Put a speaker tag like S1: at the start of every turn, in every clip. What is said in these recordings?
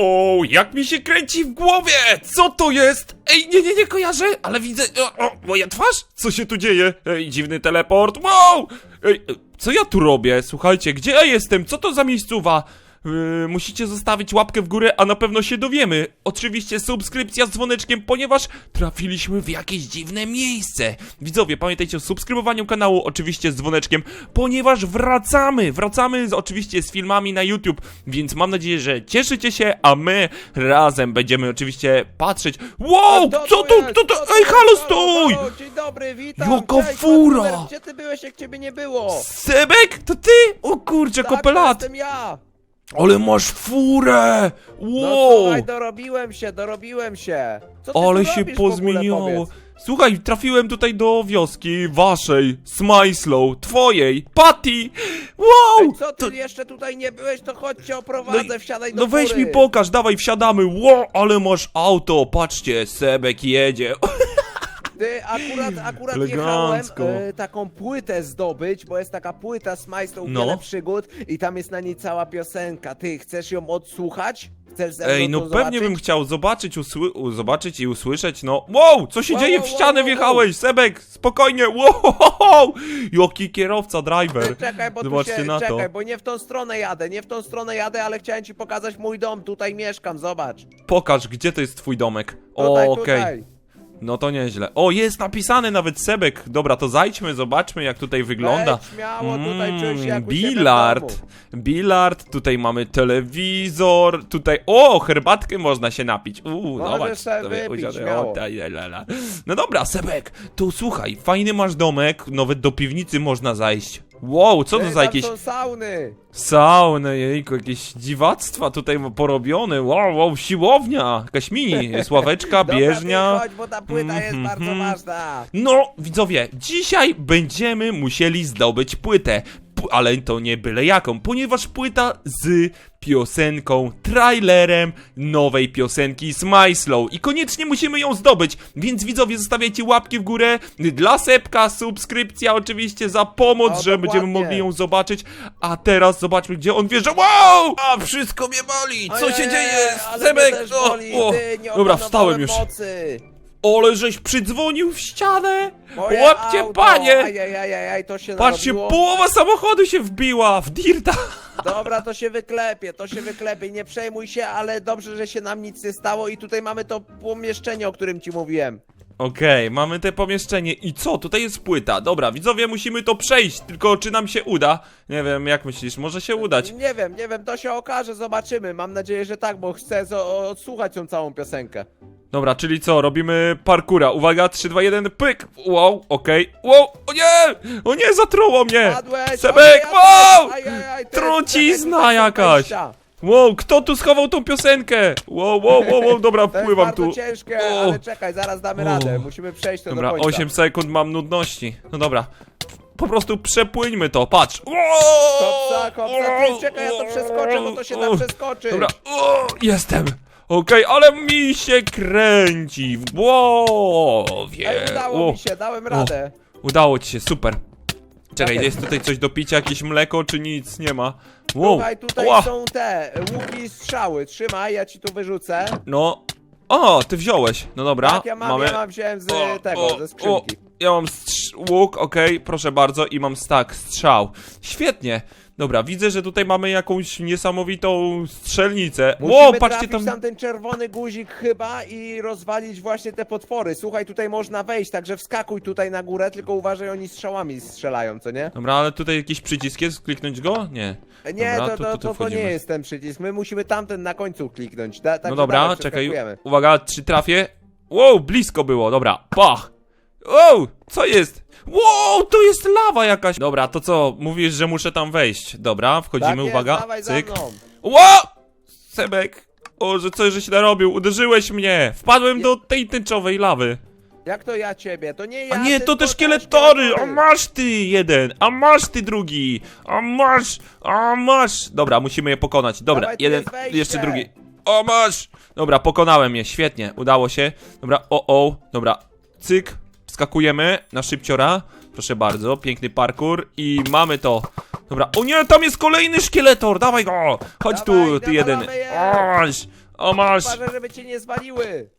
S1: o, jak mi się kręci w głowie! Co to jest? Ej, nie, nie, nie kojarzę, ale widzę... O, o, moja twarz? Co się tu dzieje? Ej, dziwny teleport, wow! Ej, e, co ja tu robię? Słuchajcie, gdzie ja jestem? Co to za miejscowa? Yy, musicie zostawić łapkę w górę, a na pewno się dowiemy. Oczywiście subskrypcja z dzwoneczkiem, ponieważ trafiliśmy w jakieś dziwne miejsce. Widzowie, pamiętajcie o subskrybowaniu kanału, oczywiście z dzwoneczkiem, ponieważ wracamy, wracamy z, oczywiście z filmami na YouTube, więc mam nadzieję, że cieszycie się, a my razem będziemy oczywiście patrzeć. Wow, co
S2: tu
S1: kto to, ej, halo, stój!
S2: Dzień dobry, witam!
S1: Jaka
S2: Cześć,
S1: fura!
S2: Gdzie ty byłeś, jak ciebie nie było?
S1: Sebek, to ty? O kurczę,
S2: Tak, to
S1: kopelat!
S2: jestem ja!
S1: Ale masz furę!
S2: No
S1: Wow!
S2: słuchaj, dorobiłem się, dorobiłem się! Co ty
S1: Ale
S2: tu
S1: się
S2: robisz w ogóle,
S1: pozmieniało.
S2: powiedz?
S1: Słuchaj, trafiłem tutaj do wioski waszej, Smyslow, twojej, Patty! Wow!
S2: Ej, co ty jeszcze tutaj nie byłeś, to chodź cię oprowadzę, wsiadaj do
S1: No weź
S2: fury.
S1: mi pokaż, dawaj, wsiadamy. Wow, ale masz auto, patrzcie, Sebek jedzie.
S2: Ty, akurat, akurat
S1: Elegancko.
S2: jechałem e, taką płytę zdobyć, bo jest taka płyta z Majstą
S1: No.
S2: Wiele Przygód i tam jest na niej cała piosenka. Ty, chcesz ją odsłuchać? Chcesz ze mną
S1: Ej, no
S2: to
S1: pewnie
S2: zobaczyć?
S1: bym chciał zobaczyć, usły- u- zobaczyć i usłyszeć, no. Wow, co się
S2: Wow,
S1: dzieje?
S2: wow,
S1: W ścianę
S2: wow,
S1: wjechałeś, Sebek, spokojnie. Wow, jaki kierowca, driver.
S2: Czekaj, bo
S1: Zobaczcie
S2: tu się,
S1: na to.
S2: czekaj, bo nie w tą stronę jadę, nie w tą stronę jadę, ale chciałem ci pokazać mój dom, tutaj mieszkam, zobacz.
S1: Pokaż, gdzie to jest twój domek. O,
S2: Tutaj,
S1: okej.
S2: tutaj.
S1: No to nieźle. O, jest napisany nawet Sebek. Dobra, to zajdźmy, zobaczmy jak tutaj wygląda.
S2: Wejdź śmiało, tutaj się jak u siebie w
S1: Bilard.
S2: domu.
S1: Bilard, tutaj mamy telewizor, tutaj... O, herbatkę można się napić. Uuu,
S2: Możesz
S1: zobacz.
S2: sobie
S1: sobie
S2: wypić,
S1: usiądę.
S2: śmiało.
S1: O, ta, la, la, la. No dobra, Sebek, to słuchaj, fajny masz domek, nawet do piwnicy można zajść. Wow, co to
S2: Ty,
S1: za
S2: tam
S1: jakieś
S2: są sauny.
S1: sauny, jejku, jakieś dziwactwa tutaj porobione. Wow, wow, siłownia, jakaś mini, jest ławeczka,
S2: Dobra,
S1: bieżnia.
S2: Ty, chodź, bo ta płyta jest
S1: Mhm,
S2: bardzo
S1: mhm.
S2: ważna.
S1: No, widzowie, dzisiaj będziemy musieli zdobyć płytę. Ale to nie byle jaką, ponieważ płyta z piosenką, trailerem nowej piosenki Smyslow i koniecznie musimy ją zdobyć, więc widzowie zostawiajcie łapki w górę dla Sepka, subskrypcja oczywiście za pomoc,
S2: O,
S1: że będziemy
S2: dokładnie.
S1: mogli ją zobaczyć, a teraz zobaczmy gdzie on wjeżdża, wow! A, wszystko mnie boli, co się
S2: Ojej,
S1: dzieje?
S2: ale
S1: Sebek,
S2: też
S1: o, Dobra, wstałem już.
S2: Mocy.
S1: Ole, żeś przydzwonił w ścianę!
S2: Moje
S1: Łapcie,
S2: auto.
S1: panie!
S2: Ajajajaj, to się
S1: Patrzcie,
S2: narobiło.
S1: połowa samochodu się wbiła w dirta!
S2: Dobra, to się wyklepie, to się wyklepie, nie przejmuj się, ale dobrze, że się nam nic nie stało i tutaj mamy to pomieszczenie, o którym ci mówiłem.
S1: Okej, mamy te pomieszczenie i co? Tutaj jest płyta. Dobra, widzowie, musimy to przejść, tylko czy nam się uda? Nie wiem, jak myślisz, może się udać.
S2: Nie wiem, nie wiem, to się okaże, zobaczymy. Mam nadzieję, że tak, bo chcę zo- odsłuchać tą całą piosenkę.
S1: Dobra, czyli co? Robimy parkura. Uwaga, 3, 2, 1, pyk! Wow, okej. Wow, o nie! O nie, zatruło mnie!
S2: Padłeś!
S1: Sebek,
S2: ojej,
S1: wow!
S2: ty,
S1: Trucizna jakaś.
S2: wejścia.
S1: Wow, kto tu schował tą piosenkę? Wow, wow, wow, wow dobra,
S2: To jest
S1: wpływam
S2: bardzo
S1: tu.
S2: ciężkie,
S1: O.
S2: ale czekaj, zaraz damy radę. Musimy przejść to
S1: Dobra,
S2: do końca.
S1: 8 sekund mam nudności. No dobra. Po prostu przepłyńmy to, patrz.
S2: Kopca, kopca, ty, czekaj, ja to przeskoczę, bo to się da przeskoczyć.
S1: Dobra, o, jestem. Okej, ale mi się kręci w głowie.
S2: Ej, udało
S1: O,
S2: mi się, dałem radę.
S1: Udało ci się, super. Czekaj,
S2: Tak
S1: jest tutaj coś do picia, jakieś mleko, czy nic nie ma? Wow.
S2: Słuchaj, tutaj
S1: Ła.
S2: są te łuki i strzały. Trzymaj, ja ci tu wyrzucę.
S1: No. O, ty wziąłeś. No dobra,
S2: Tak, ja mam,
S1: mamy.
S2: ja mam, wziąłem z
S1: O,
S2: tego,
S1: o,
S2: ze skrzynki.
S1: O, ja mam strz- łuk, okej, proszę bardzo, i mam stack, strzał. Świetnie. Dobra, widzę, że tutaj mamy jakąś niesamowitą strzelnicę.
S2: Musimy
S1: Wow, patrzcie
S2: trafić
S1: tam.
S2: tam ten czerwony guzik chyba i rozwalić właśnie te potwory. Słuchaj, tutaj można wejść, także wskakuj tutaj na górę, tylko uważaj, oni strzałami strzelają, co nie?
S1: Dobra, ale tutaj jakiś przycisk jest, kliknąć go? Nie.
S2: Nie,
S1: Dobra,
S2: to, to, to, to nie
S1: wchodzimy.
S2: jest ten przycisk, my musimy tamten na końcu kliknąć. Da, także
S1: No dobra, czekaj. Uwaga, czy trafię? Wow, blisko było, dobra, pach. Wow, co jest? Wow, to jest lawa jakaś. Dobra, to co? Mówisz, że muszę tam wejść. Dobra, wchodzimy,
S2: tak jest,
S1: uwaga.
S2: dawaj
S1: Cyk.
S2: mną.
S1: Wow! Sebek! O, że coś żeś narobił, uderzyłeś mnie! Wpadłem do tej tęczowej lawy.
S2: Jak to ja ciebie? To nie ja,
S1: A nie, to te
S2: te
S1: szkieletory! A
S2: szkieletory.
S1: masz ty jeden! A masz ty drugi! A masz! A masz! Dobra, musimy je pokonać. Dobra,
S2: Dawaj, tu
S1: jeden,
S2: jest wejście.
S1: jeszcze drugi. O, masz! Dobra, pokonałem je, świetnie, udało się. Dobra, o, o, dobra, cyk, wskakujemy na szybciora. Proszę bardzo, piękny parkour i mamy to. Dobra, o nie, tam jest kolejny szkieletor, dawaj go! Chodź tu,
S2: Dawaj,
S1: ty jeden.
S2: nawalamy je.
S1: Oś, o masz!
S2: Uważaj, żeby cię nie zwaliły.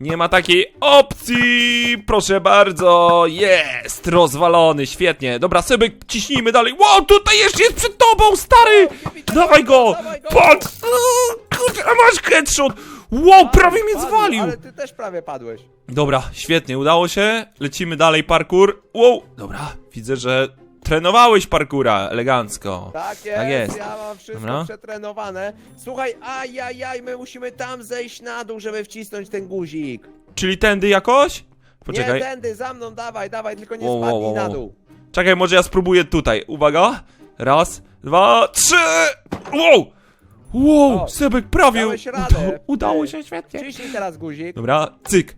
S1: Nie ma takiej opcji! Proszę bardzo! Jest! Rozwalony, świetnie. Dobra, Sebek, ciśnijmy dalej. Wow, tutaj jeszcze jest przed tobą, stary! Dawaj go!
S2: dawaj go.
S1: O, Kurde, a masz headshot! Wow, prawie mnie
S2: Padł,
S1: zwalił!
S2: Ale ty też prawie padłeś.
S1: Dobra, świetnie, udało się. Lecimy dalej, parkour. Wow, dobra, widzę, że trenowałeś parkura elegancko.
S2: Tak jest,
S1: Tak jest.
S2: ja mam wszystko
S1: Dobra.
S2: przetrenowane. Słuchaj, ajajaj, my musimy tam zejść na dół, żeby wcisnąć ten guzik.
S1: Czyli tędy jakoś? Poczekaj.
S2: Nie, tędy, za mną, dawaj, dawaj, tylko nie
S1: Wow, wow,
S2: spadnij
S1: wow,
S2: na
S1: wow.
S2: dół.
S1: Czekaj, może ja spróbuję tutaj. Uwaga. Raz, dwa, trzy. Wow! Wow,
S2: O,
S1: Sebek prawie.
S2: dałeś radę.
S1: Udało, się, świetnie.
S2: Ciśnij teraz guzik
S1: Dobra, cyk.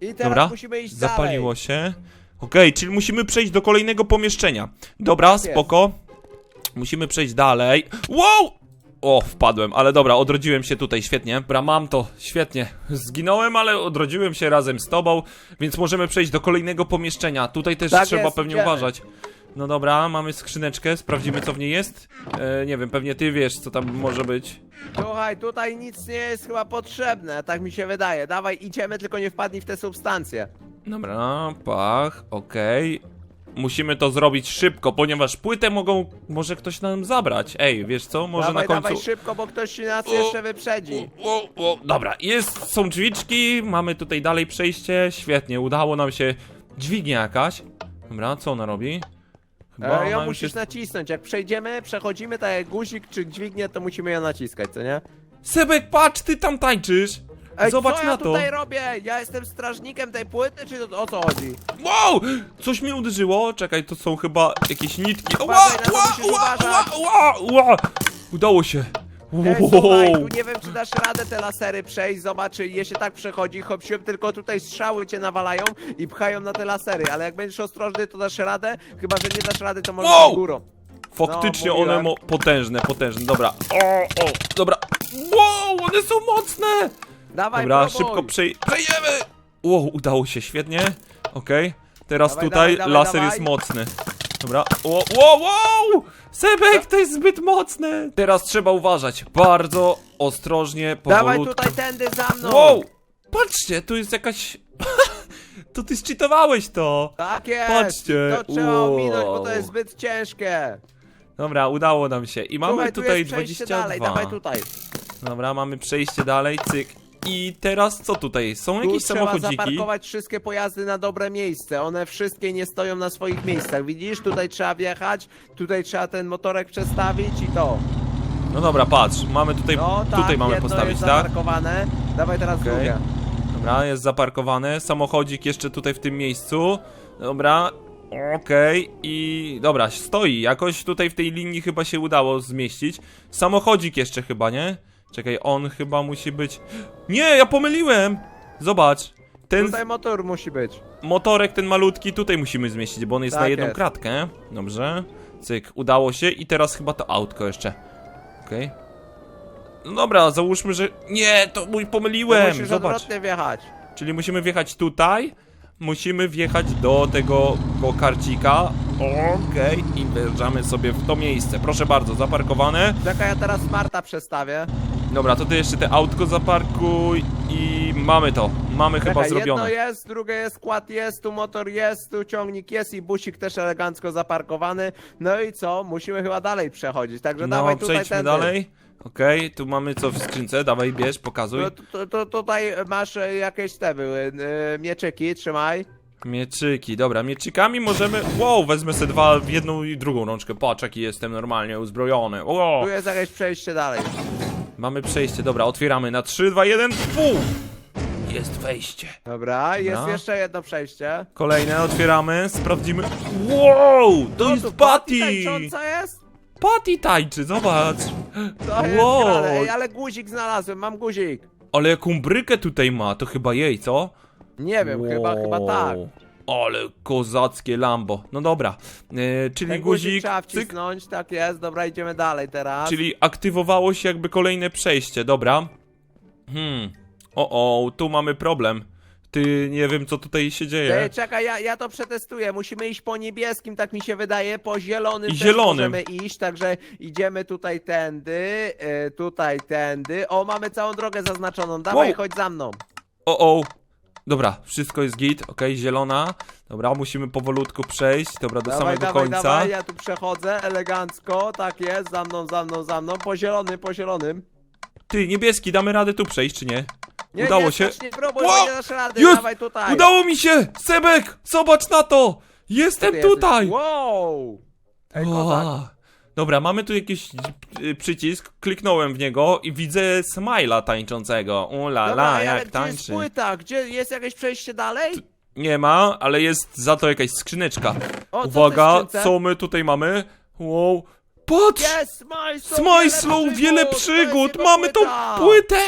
S2: i teraz
S1: Dobra,
S2: musimy iść
S1: zapaliło
S2: dalej.
S1: się. Okej, czyli musimy przejść do kolejnego pomieszczenia. Dobra,
S2: jest.
S1: spoko. Musimy przejść dalej. Wow! O, wpadłem, ale dobra, odrodziłem się tutaj, świetnie. Dobra, mam to, świetnie. Zginąłem, ale odrodziłem się razem z tobą, więc możemy przejść do kolejnego pomieszczenia. Tutaj też
S2: Tak
S1: trzeba
S2: jest,
S1: pewnie
S2: idziemy.
S1: uważać. No dobra, mamy skrzyneczkę, sprawdzimy co w niej jest. E, nie wiem, pewnie ty wiesz, co tam może być.
S2: Słuchaj, tutaj nic nie jest chyba potrzebne, tak mi się wydaje. Dawaj, idziemy, tylko nie wpadnij w te substancje.
S1: Dobra, pach, okej. Musimy to zrobić szybko, ponieważ płytę mogą, może ktoś nam zabrać. Ej, wiesz co, może
S2: dawaj,
S1: na końcu...
S2: dawaj szybko, bo ktoś nas jeszcze wyprzedzi.
S1: O, o, dobra, jest, są drzwiczki, mamy tutaj dalej przejście, świetnie, udało nam się, dźwignia jakaś. Dobra, co ona robi? Chyba
S2: E, ją musisz nacisnąć. Jak przejdziemy, przechodzimy, tak jak guzik czy dźwignię, to musimy ją naciskać, co nie?
S1: Sebek, patrz, ty tam tańczysz!
S2: Ej,
S1: Zobacz
S2: co
S1: na
S2: ja
S1: to!
S2: tutaj robię? Ja jestem strażnikiem tej płyty, czy to, o co chodzi?
S1: Wow! Coś mnie uderzyło, czekaj, to są chyba jakieś nitki. Ła,
S2: Uważaj, na to
S1: ła,
S2: musisz
S1: ła,
S2: uważać.
S1: ła, ła, ła. Udało się.
S2: Ej, słuchaj, tu nie wiem, czy dasz radę te lasery przejść, zobacz, je się tak przechodzi, hopsiłem, tylko tutaj strzały cię nawalają i pchają na te lasery, ale jak będziesz ostrożny, to dasz radę, chyba, że nie dasz rady, to możesz Wow! górą.
S1: Faktycznie
S2: No,
S1: one
S2: mówiłem.
S1: mo potężne, potężne. Dobra. O, o, dobra. Wow, one są mocne!
S2: Dawaj,
S1: Dobra,
S2: próbuj.
S1: szybko przej przejdziemy! Wow, udało się, świetnie. Okej. Teraz
S2: Dawaj,
S1: tutaj
S2: dawaj, dawaj,
S1: laser
S2: dawaj.
S1: jest mocny. Dobra. Wow, wow, wow! Sebek, to jest zbyt mocne! Teraz trzeba uważać. Bardzo ostrożnie,
S2: Dawaj
S1: powolutku.
S2: tutaj tędy za mną.
S1: Wow! Patrzcie, tu jest jakaś... to ty szczytowałeś to!
S2: Tak jest.
S1: Patrzcie.
S2: To trzeba
S1: Wow.
S2: ominąć, bo to jest zbyt ciężkie.
S1: Dobra, udało nam się. I mamy
S2: Słuchaj, tu
S1: tutaj
S2: jest przejście
S1: 22.
S2: dalej, dawaj tutaj.
S1: Dobra, mamy przejście dalej, cyk. I teraz co tutaj? Są
S2: Tu
S1: jakieś
S2: trzeba
S1: samochodziki?
S2: zaparkować wszystkie pojazdy na dobre miejsce. One wszystkie nie stoją na swoich miejscach. Widzisz? Tutaj trzeba wjechać, tutaj trzeba ten motorek przestawić i to.
S1: No dobra, patrz, mamy tutaj,
S2: No tak,
S1: tutaj mamy
S2: jedno
S1: postawić,
S2: jest
S1: tak?
S2: zaparkowane. Dawaj teraz
S1: Okej.
S2: drugie.
S1: Dobra, jest zaparkowane. Samochodzik jeszcze tutaj w tym miejscu. Dobra, okej. I dobra, stoi. Jakoś tutaj w tej linii chyba się udało zmieścić. Samochodzik jeszcze chyba, nie? Czekaj, on chyba musi być... Nie, ja pomyliłem! Zobacz. Ten
S2: Tutaj motor musi być.
S1: motorek, ten malutki, tutaj musimy zmieścić, bo on jest
S2: Tak
S1: na jedną
S2: jest.
S1: kratkę. Dobrze. Cyk, udało się. I teraz chyba to autko jeszcze. Okej. No dobra, załóżmy, że... Nie, to mój pomyliłem!
S2: musisz
S1: Zobacz.
S2: odwrotnie wjechać.
S1: Czyli musimy wjechać tutaj. Musimy wjechać do tego go-karcika. Okej, i wjeżdżamy sobie w to miejsce. Proszę bardzo, zaparkowane.
S2: Czekaj, ja teraz smarta przestawię.
S1: Dobra, to ty jeszcze te autko zaparkuj i mamy to. Mamy chyba
S2: Czekaj,
S1: zrobione.
S2: jedno jest, drugie jest, kład jest, tu motor jest, tu ciągnik jest i busik też elegancko zaparkowany. No i co? Musimy chyba dalej przechodzić, także
S1: No,
S2: dawaj tutaj
S1: przejdźmy
S2: tędy.
S1: dalej. Okej, tu mamy co w skrzynce. Dawaj, bierz, pokazuj.
S2: No, to, to, tutaj masz e, jakieś te były, e, mieczyki, trzymaj.
S1: Mieczyki, dobra, mieczykami możemy... Wow, wezmę sobie dwa w jedną i drugą rączkę. Patrz, jaki jestem normalnie uzbrojony. Wow.
S2: Tu jest jakieś przejście dalej.
S1: Mamy przejście, dobra, otwieramy na 3, 2, 1, pół! Jest wejście.
S2: Dobra, jest
S1: Dobra.
S2: jeszcze jedno przejście.
S1: Kolejne otwieramy, sprawdzimy. Wow! To
S2: No
S1: jest
S2: tu
S1: Patty!
S2: tańcząca jest?
S1: Patty tańczy, zobacz!
S2: To jest
S1: Wow.
S2: grane. Ej, ale guzik znalazłem, mam guzik.
S1: Ale jaką brykę tutaj ma, to chyba jej, co?
S2: Nie wiem, chyba, chyba tak.
S1: Ale kozackie Lambo. No dobra, e, czyli
S2: Ten
S1: guzik,
S2: trzeba
S1: cyk,
S2: wcisnąć, tak jest. Dobra, idziemy dalej teraz.
S1: czyli aktywowało się jakby kolejne przejście, dobra. Hmm, o, o, tu mamy problem. Ty, nie wiem co tutaj się dzieje.
S2: Ej, czekaj, ja, ja to przetestuję. Musimy iść po niebieskim, tak mi się wydaje. Po zielonym
S1: I
S2: też
S1: zielonym.
S2: możemy iść, także idziemy tutaj tędy, e, tutaj tędy. O, mamy całą drogę zaznaczoną. Dawaj,
S1: Wow.
S2: chodź za mną.
S1: O, o. Dobra, wszystko jest git, okej, zielona. Dobra, musimy powolutku przejść, dobra, do samego
S2: dawaj,
S1: końca.
S2: dawaj, ja tu przechodzę elegancko, tak jest, za mną, za mną, za mną. Po zielonym, po zielonym.
S1: Ty, niebieski, damy radę tu przejść, czy nie?
S2: Nie,
S1: Udało
S2: nie,
S1: się.
S2: skacz, Nie próbuj,
S1: Wow!
S2: nie dasz rady,
S1: Jest!
S2: dawaj tutaj.
S1: Udało mi się! Sebek, zobacz na to! Jestem
S2: Ty jesteś-
S1: tutaj!
S2: Wow! Ej, kozak.
S1: Dobra, mamy tu jakiś y, przycisk, kliknąłem w niego i widzę smajla tańczącego. Ula
S2: Dobra,
S1: la,
S2: ale
S1: jak
S2: gdzie jest
S1: tańczy.
S2: płyta? Gdzie jest jakieś przejście dalej?
S1: Nie ma, ale jest za to jakaś skrzyneczka.
S2: O, co
S1: Uwaga,
S2: w tej skrzynce?
S1: co my tutaj mamy? Wow. Patrz!
S2: Jest, Smajslow!
S1: Smajslow, wiele przygód! Mamy tą płytę!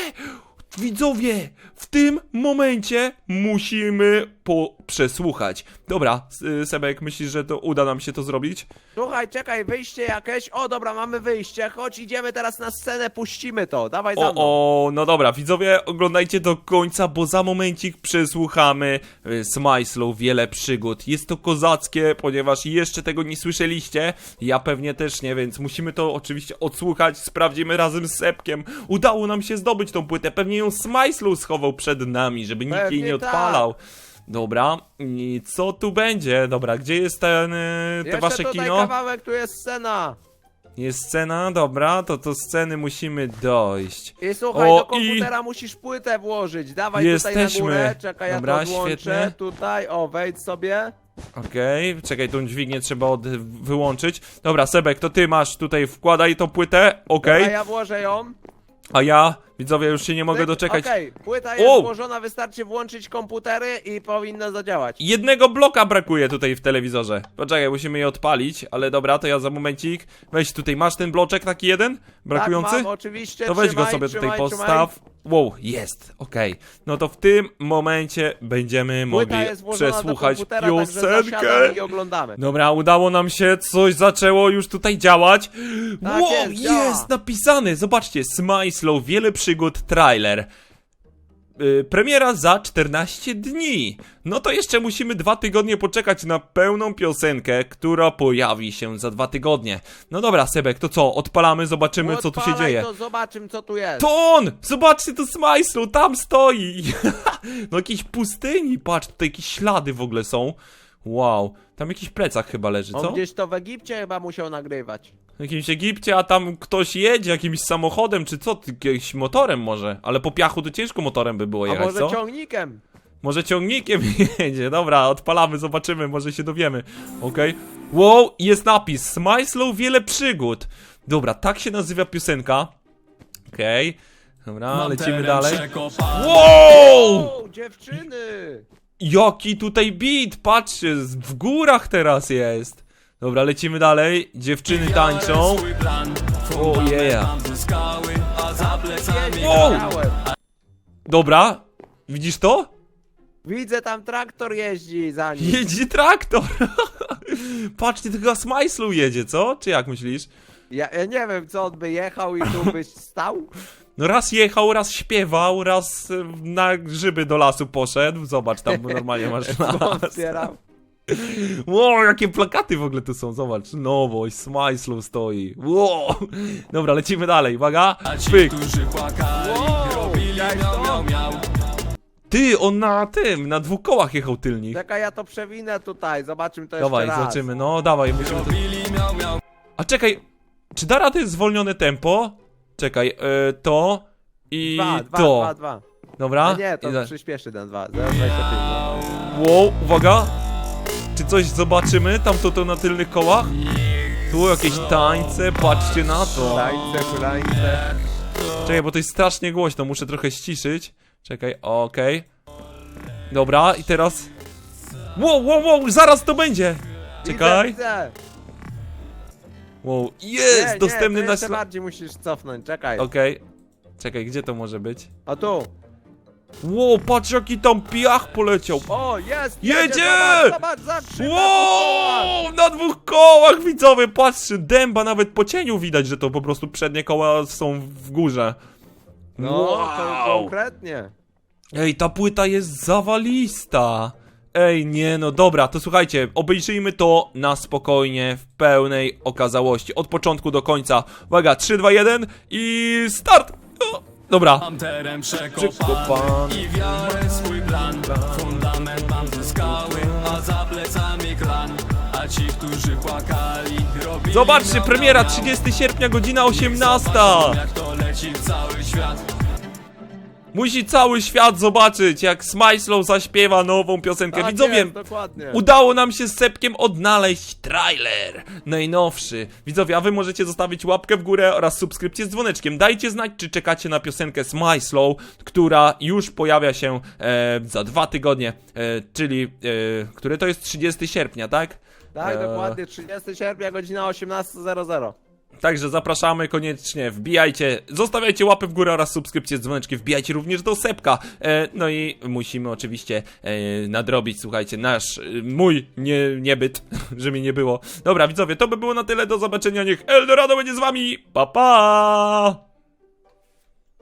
S1: Widzowie, w tym momencie musimy po przesłuchać. Dobra, y, Sebek, myślisz, że to uda nam się to zrobić?
S2: Słuchaj, czekaj, wyjście jakieś. O, dobra, mamy wyjście. Chodź, idziemy teraz na scenę, puścimy to. Dawaj za
S1: O,
S2: mną.
S1: o, no dobra, widzowie, oglądajcie do końca, bo za momencik przesłuchamy y, Smajslow wiele przygód. Jest to kozackie, ponieważ jeszcze tego nie słyszeliście, ja pewnie też nie, więc musimy to oczywiście odsłuchać, sprawdzimy razem z Sepkiem. Udało nam się zdobyć tą płytę, pewnie ją Smajslow schował przed nami, żeby nikt jej
S2: Pewnie
S1: nie
S2: tak.
S1: Dobra, i co tu będzie? Dobra, gdzie jest ten, y, te
S2: Jeszcze
S1: wasze
S2: tutaj
S1: kino?
S2: kawałek, tu jest scena.
S1: Jest scena, dobra, to do sceny musimy dojść.
S2: I słuchaj,
S1: O,
S2: do komputera musisz płytę włożyć. Dawaj tutaj
S1: Jesteśmy.
S2: na górę. Czekaj, ja
S1: Dobra,
S2: to odłączę.
S1: świetnie.
S2: Tutaj, o, wejdź sobie.
S1: Okej, czekaj, tą dźwignię trzeba od, wyłączyć. Dobra, Sebek, to ty masz tutaj, wkładaj tą płytę, okej.
S2: Dobra, ja włożę ją.
S1: A ja, widzowie, już się nie mogę doczekać.
S2: Okej, płyta jest
S1: O!
S2: włożona, wystarczy włączyć komputery i powinno zadziałać.
S1: Jednego bloka brakuje tutaj w telewizorze. Poczekaj, musimy je odpalić, ale dobra, to ja za momencik. Weź tutaj, masz ten bloczek taki jeden? Brakujący?
S2: Tak, mam, oczywiście.
S1: To weź
S2: trzymaj,
S1: go sobie
S2: trzymaj,
S1: tutaj postaw. Wow, jest, okej. No to w tym momencie będziemy mogli
S2: Płyta jest włożona
S1: przesłuchać
S2: do komputera, także zasiadamy
S1: piosenkę.
S2: i oglądamy.
S1: Dobra, udało nam się, coś zaczęło już tutaj działać.
S2: Tak
S1: wow,
S2: jest,
S1: jest,
S2: działa.
S1: napisane, zobaczcie, Smajslow, wiele przygód, trailer. Yy, premiera za 14 dni. No to jeszcze musimy dwa tygodnie poczekać na pełną piosenkę, która pojawi się za dwa tygodnie. No dobra, Sebek, to co, odpalamy, zobaczymy co tu się
S2: Odpalaj
S1: dzieje.
S2: to zobaczymy co tu jest.
S1: To on! Zobaczcie, to Smajslow, tam stoi! no jakiejś pustyni, patrz, tutaj jakieś ślady w ogóle są. Wow, tam jakiś plecak chyba leży,
S2: On
S1: co?
S2: gdzieś to w Egipcie chyba musiał nagrywać.
S1: W jakimś Egipcie, a tam ktoś jedzie jakimś samochodem, czy co, jakimś motorem może. Ale po piachu to ciężko motorem by było
S2: A
S1: jechać,
S2: może
S1: co?
S2: ciągnikiem?
S1: Może ciągnikiem jedzie, dobra, odpalamy, zobaczymy, może się dowiemy. Okej. Wow, jest napis, Smajslow wiele przygód. Dobra, tak się nazywa piosenka. Okej. Dobra, lecimy dalej. Wow!
S2: O, dziewczyny!
S1: Jaki tutaj beat, patrzcie, z- w górach teraz jest. Dobra, lecimy dalej. Dziewczyny tańczą. O yeah. Wow! Dobra, widzisz to?
S2: Widzę tam traktor jeździ za nim.
S1: Jedzie traktor. Patrzcie, to chyba Smajslu jedzie, co? Czy jak myślisz?
S2: Ja, ja nie wiem co on by jechał i tu byś stał.
S1: No raz jechał, raz śpiewał, raz na grzyby do lasu poszedł. Zobacz, tam normalnie masz las.
S2: Otwieram.
S1: Wow, jakie plakaty w ogóle tu są, zobacz. Nowość, Smajslu stoi. Wow. Dobra, lecimy dalej, uwaga. Pyk. Ty, on na tym, na dwóch kołach jechał tylnik.
S2: Czekaj, ja to przewinę tutaj, zobaczymy to jeszcze
S1: Dawaj,
S2: raz.
S1: zobaczymy, no dawaj, musimy to... A czekaj, czy da radę zwolnione tempo? Czekaj, y, to i
S2: Dwa, dwa,
S1: to.
S2: dwa, dwa.
S1: Dobra?
S2: A nie,
S1: I
S2: to
S1: za-
S2: przyspieszy ten dwa. 0,25.
S1: Wow, uwaga! Czy coś zobaczymy? Tam to, to na tylnych kołach? Tu jakieś tańce, patrzcie na to.
S2: Tańce, hulańce.
S1: Czekaj, bo to jest strasznie głośno, muszę trochę ściszyć. Czekaj, okej. Dobra, i teraz... Wow, wow, wow, zaraz to będzie! Czekaj.
S2: Widzę, widzę.
S1: Wow, jest!
S2: nie,
S1: dostępny
S2: to
S1: na...
S2: jeszcze
S1: sla-
S2: bardziej musisz cofnąć, czekaj.
S1: Okej. Czekaj, gdzie to może być?
S2: O tu.
S1: Wow, patrz jaki tam piach poleciał!
S2: O, jest!
S1: Jedzie!
S2: Zobacz, zobacz, zatrzymaj!
S1: Wow! Na dwóch kołach widzowie, patrzcie, dęba nawet po cieniu widać, że to po prostu przednie koła są w górze.
S2: No, to konkretnie.
S1: Ej, ta płyta jest zawalista. Ej, nie, no dobra, to słuchajcie, obejrzyjmy to na spokojnie, w pełnej okazałości, od początku do końca. Uwaga, 3, 2, 1 i start! O, dobra.
S3: Mam teren Przekopany. i wiarę w swój plan Fundament mam ze skały, a za plecami klan A ci, którzy płakali, robili
S1: Zobaczcie,
S3: nam
S1: premiera
S3: miał, miał.
S1: 30 sierpnia, godzina 18.
S3: Zobaczą, jak to leci w cały świat
S1: Musi cały świat zobaczyć, jak Smajslow zaśpiewa nową piosenkę.
S2: Tak
S1: Widzowie,
S2: jest, dokładnie.
S1: Udało nam się z Sepkiem odnaleźć trailer najnowszy. Widzowie, a wy możecie zostawić łapkę w górę oraz subskrypcję z dzwoneczkiem. Dajcie znać, czy czekacie na piosenkę Smile Slow, która już pojawia się e, za dwa tygodnie, e, czyli, e, który to jest 30 sierpnia, tak?
S2: Tak,
S1: E,
S2: dokładnie, 30 sierpnia, godzina 18.00.
S1: Także zapraszamy koniecznie, wbijajcie, zostawiajcie łapy w górę oraz subskrypcję z dzwoneczkiem, wbijajcie również do Sepka. E, no i musimy oczywiście e, nadrobić, słuchajcie, nasz, e, mój nie, niebyt, że mnie nie było. Dobra, widzowie, to by było na tyle, do zobaczenia, niech Eldorado będzie z wami, pa pa!